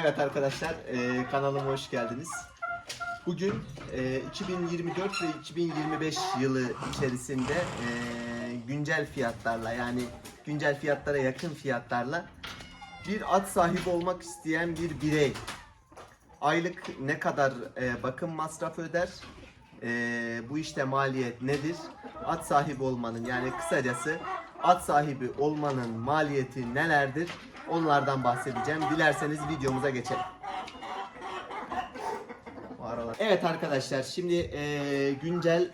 Evet arkadaşlar e, kanalıma hoş geldiniz. Bugün e, 2024 ve 2025 yılı içerisinde e, güncel fiyatlarla yani güncel fiyatlara yakın fiyatlarla bir at sahibi olmak isteyen bir birey aylık ne kadar e, bakım masrafı öder? E, bu işte maliyet nedir? At sahibi olmanın yani kısacası at sahibi olmanın maliyeti nelerdir? Onlardan bahsedeceğim. Dilerseniz videomuza geçelim. Evet arkadaşlar şimdi e, güncel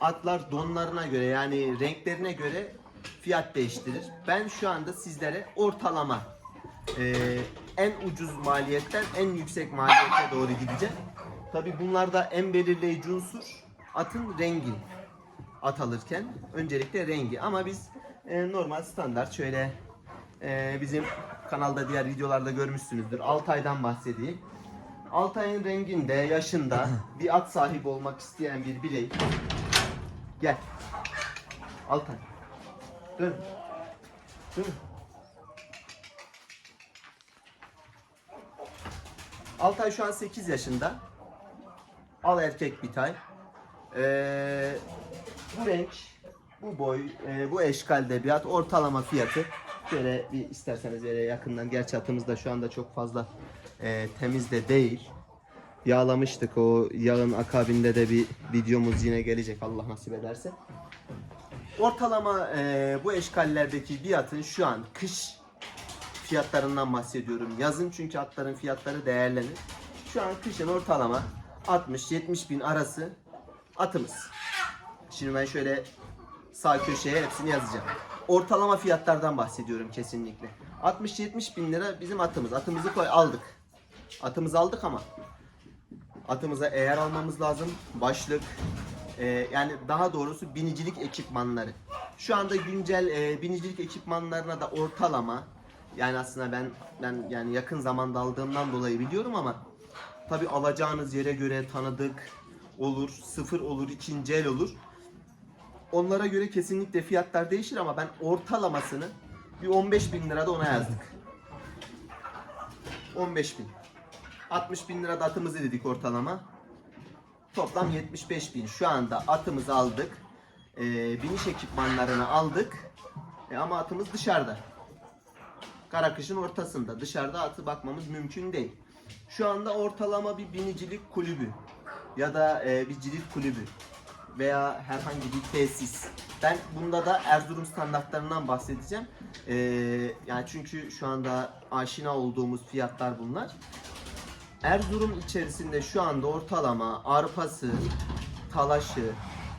atlar donlarına göre yani renklerine göre fiyat değiştirir. Ben şu anda sizlere ortalama e, en ucuz maliyetten en yüksek maliyete doğru gideceğim. Tabi bunlarda en belirleyici unsur atın rengi. At alırken öncelikle rengi ama biz e, normal standart şöyle e, bizim kanalda diğer videolarda görmüşsünüzdür. Altay'dan bahsedeyim. Altay'ın renginde, yaşında bir at sahibi olmak isteyen bir birey. Gel. Altay. Dön. Dön. Altay şu an 8 yaşında. Al erkek bir tay. Ee, bu renk, bu boy, e, bu eşkalde bir at ortalama fiyatı. Şöyle bir isterseniz böyle yakından. Gerçi atımız da şu anda çok fazla e, temiz de değil. Yağlamıştık o yağın akabinde de bir videomuz yine gelecek Allah nasip ederse. Ortalama e, bu eşkallerdeki bir atın şu an kış fiyatlarından bahsediyorum. Yazın çünkü atların fiyatları değerlenir. Şu an kışın ortalama 60-70 bin arası atımız. Şimdi ben şöyle sağ köşeye hepsini yazacağım. Ortalama fiyatlardan bahsediyorum kesinlikle. 60-70 bin lira bizim atımız. Atımızı koy aldık. Atımızı aldık ama atımıza eğer almamız lazım. Başlık, e, yani daha doğrusu binicilik ekipmanları. Şu anda güncel e, binicilik ekipmanlarına da ortalama yani aslında ben ben yani yakın zamanda aldığımdan dolayı biliyorum ama tabi alacağınız yere göre tanıdık olur, sıfır olur, ikinci el olur. Onlara göre kesinlikle fiyatlar değişir ama ben ortalamasını bir 15 bin lirada ona yazdık. 15 bin. 60 bin lirada atımızı dedik ortalama. Toplam 75 bin. Şu anda atımızı aldık. Ee, biniş ekipmanlarını aldık. E, ama atımız dışarıda. Karakışın ortasında. Dışarıda atı bakmamız mümkün değil. Şu anda ortalama bir binicilik kulübü ya da e, bir cirit kulübü veya herhangi bir tesis. Ben bunda da Erzurum standartlarından bahsedeceğim. E, yani çünkü şu anda aşina olduğumuz fiyatlar bunlar. Erzurum içerisinde şu anda ortalama arpası, talaşı,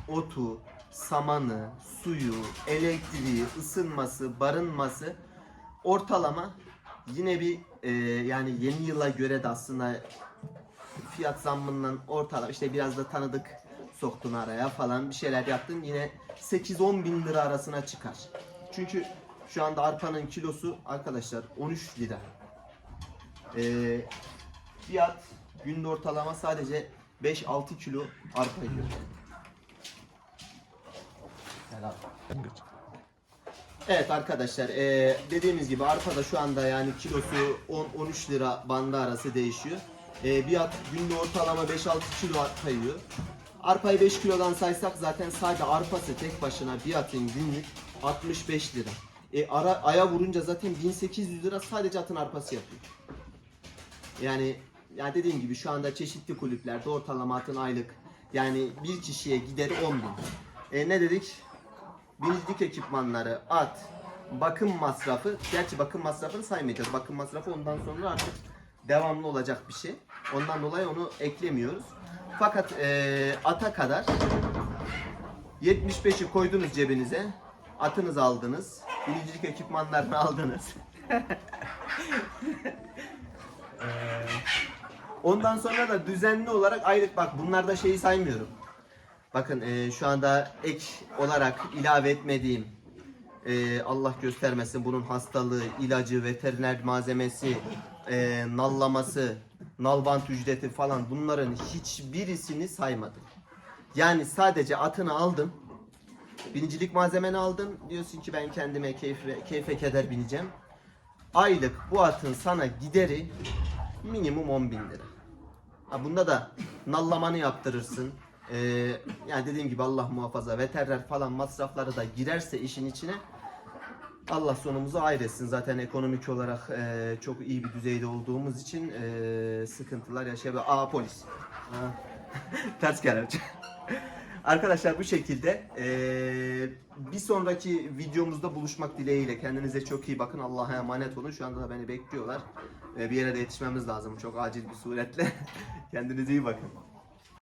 otu, samanı, suyu, elektriği, ısınması, barınması ortalama yine bir e, yani yeni yıla göre de aslında fiyat zammından ortalama işte biraz da tanıdık soktun araya falan bir şeyler yaptın yine 8-10 bin lira arasına çıkar. Çünkü şu anda arpanın kilosu arkadaşlar 13 lira. Ee, fiyat günde ortalama sadece 5-6 kilo arpa yiyor. Evet arkadaşlar eee, dediğimiz gibi arpada şu anda yani kilosu 10-13 lira bandı arası değişiyor. Eee, bir at günde ortalama 5-6 kilo arpa yiyor. Arpayı 5 kilodan saysak zaten sadece arpası tek başına bir atın günlük 65 lira. E, ara, aya vurunca zaten 1800 lira sadece atın arpası yapıyor. Yani yani dediğim gibi şu anda çeşitli kulüplerde ortalama atın aylık yani bir kişiye gideri 10 bin. E, ne dedik? binicilik ekipmanları, at, bakım masrafı. Gerçi bakım masrafını saymayacağız. Bakım masrafı ondan sonra artık devamlı olacak bir şey. Ondan dolayı onu eklemiyoruz. Fakat eee, ata kadar 75'i koydunuz cebinize. Atınızı aldınız. Binicilik ekipmanlarını aldınız. Eee, Ondan sonra da düzenli olarak aylık bak bunlarda şeyi saymıyorum. Bakın e, şu anda ek olarak ilave etmediğim e, Allah göstermesin bunun hastalığı, ilacı, veteriner malzemesi, e, nallaması, nalbant ücreti falan bunların hiçbirisini saymadım. Yani sadece atını aldın, binicilik malzemeni aldın, diyorsun ki ben kendime keyfe, keyfe keder bineceğim. Aylık bu atın sana gideri minimum 10 bin lira. Ha bunda da nallamanı yaptırırsın. Ee, yani dediğim gibi Allah muhafaza veteriner falan masrafları da girerse işin içine Allah sonumuzu ayretsin. Zaten ekonomik olarak e, çok iyi bir düzeyde olduğumuz için e, sıkıntılar yaşayabilir. Aa polis. Ha. Ters kelepçe. Arkadaşlar bu şekilde e, bir sonraki videomuzda buluşmak dileğiyle kendinize çok iyi bakın. Allah'a emanet olun. Şu anda da beni bekliyorlar. E, bir yere de yetişmemiz lazım çok acil bir suretle. kendinize iyi bakın.